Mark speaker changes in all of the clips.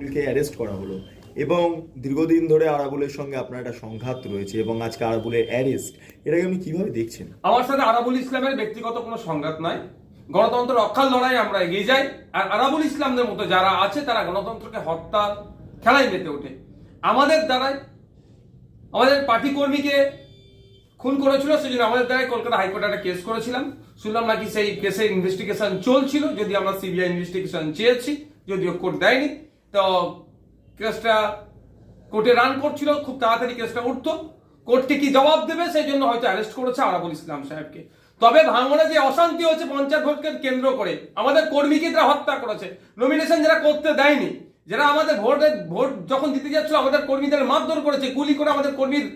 Speaker 1: আরাবুলকে arrest করা হলো। এবং দীর্ঘদিন ধরে আরাবুলের সঙ্গে আপনার একটা সংঘাত রয়েছে এবং আজকে আরাবুলের অ্যারেস্ট এটাকে আপনি কীভাবে দেখছেন?
Speaker 2: আমার সাথে আরাবুল ইসলামের ব্যক্তিগত কোনো সংঘাত নাই। গণতন্ত্র রক্ষার লড়াই আমরা এগিয়ে যাই। আর আরাবুল ইসলামদের মতো যারা আছে, তারা গণতন্ত্রকে হত্যা খেলায় মেতে ওঠে। আমাদের দ্বারাই, আমাদের পার্টি কর্মীকে খুন করেছিল সেই জন্য আমাদের দ্বারাই কলকাতা হাইকোর্টে একটা কেস করেছিলাম। শুনলাম নাকি সেই কেসের ইনভেস্টিগেশন চলছিল যদি আমরা সিবিআই ইনভেস্টিগেশন চেয়েছি, যদিও কোর্ট দেয়নি। তো কেসটা কোর্টে রান করছিল, খুব তাড়াতাড়ি কেসটা উঠতো। কোর্টকে কি জবাব দেবে, সেই জন্য হয়তো অ্যারেস্ট করেছে আরাবুল ইসলাম সাহেবকে। তবে ভাঙনে যে অশান্তি হচ্ছে পঞ্চায়েত ভোটকে কেন্দ্র করে, আমাদের কর্মীকে তারা হত্যা করেছে। নমিনেশন যারা করতে দেয়নি, যারা আমাদের ভোটে, ভোট যখন দিতে যাচ্ছিল, আমাদের কর্মীদের মারধর করেছে, গুলি করে আমাদের কর্মীর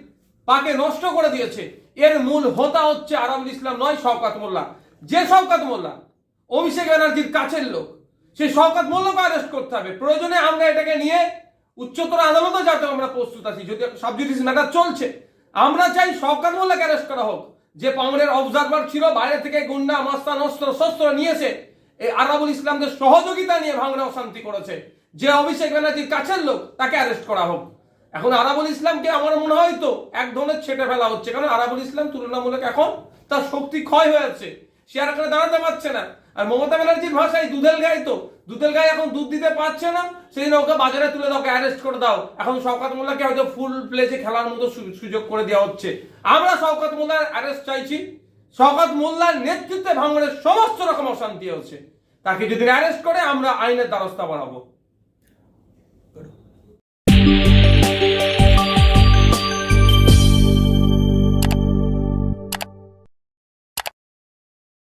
Speaker 2: পাকে নষ্ট করে দিয়েছে। এর মূল হোতা হচ্ছে আরাবুল ইসলাম নয়, শওকাত মোল্লা। যে শওকাত মোল্লা, অভিষেক ব্যানার্জির কাছের লোক সেই শওকাত মোল্লাকে অ্যারেস্ট করতে হবে। প্রয়োজনে আমরা এটাকে নিয়ে উচ্চতর আদালতে যাতে আমরা প্রস্তুত আছি, যদি সাবজুডিস ম্যাটার চলছে। আমরা চাই শওকাত মোল্লাকে অ্যারেস্ট করা হোক। যে পাউন্ডের অবজারভার ছিল, বাইরে থেকে গুন্ডা মাস্তান অস্ত্র শস্ত্র নিয়েছে। এই আরাবুল ইসলামদের সহযোগিতা নিয়ে ভাঙড়ে অশান্তি করেছে। যে অভিষেক ব্যানার্জির কাছের লোক, তাকে অ্যারেস্ট করা হোক। এখন আরাবুল ইসলামকে আমার মনে হয় তো এক ধরনের ছেটে ফেলা হচ্ছে। কারণ আরাবুল ইসলাম তুলনামূলক এখন তার শক্তি ক্ষয় হয়ে যাচ্ছে সে আর এখানে দাঁড়াতে পারছে না। আর মমতা ব্যানার্জির ভাষায় দুধেল গায়ে তো। দুধেল গায়ে এখন দুধ দিতে পারছে না, সেই ওকে বাজারে তুলে দাও অ্যারেস্ট করে দাও। এখন শওকাত মোল্লাকে হয়তো ফুল প্লেজে খেলার মতো সুযোগ করে দেওয়া হচ্ছে। আমরা শওকাত মোল্লার অ্যারেস্ট চাইছি। শওকাত মোল্লার নেতৃত্বে ভাঙড়ের সমস্ত রকম অশান্তি হচ্ছে। তাকে যদি অ্যারেস্ট করে, আমরা আইনের দ্বারস্থা বাড়াবো